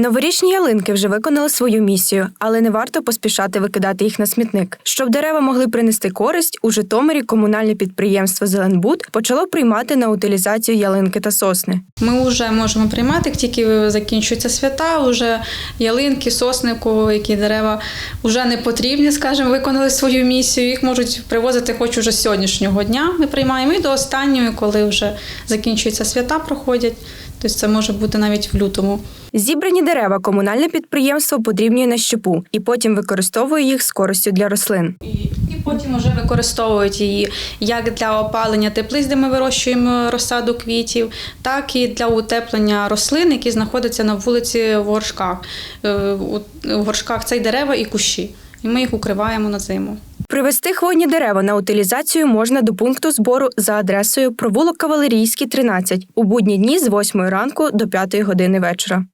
Новорічні ялинки вже виконали свою місію, але не варто поспішати викидати їх на смітник. Щоб дерева могли принести користь, у Житомирі комунальне підприємство Зеленбуд почало приймати на утилізацію ялинки та сосни. Ми вже можемо приймати, як тільки закінчуються свята, вже ялинки, соснику, які дерева вже не потрібні, скажімо, виконали свою місію. Їх можуть привозити хоч уже з сьогоднішнього дня. Ми приймаємо і до останньої, коли вже закінчуються свята, проходять. Тобто це може бути навіть в лютому. Зібрані дерева комунальне підприємство подрібнює на щепу і потім використовує їх з користю для рослин. І, і потім вже використовують її як для опалення теплиць, де ми вирощуємо розсаду квітів, так і для утеплення рослин, які знаходяться на вулиці в горшках. Е, у- В горшках це й дерева і кущі. І ми їх укриваємо на зиму. Привезти хвойні дерева на утилізацію можна до пункту збору за адресою провулок Кавалерійський, 13 у будні дні з 8 ранку до 5 години вечора.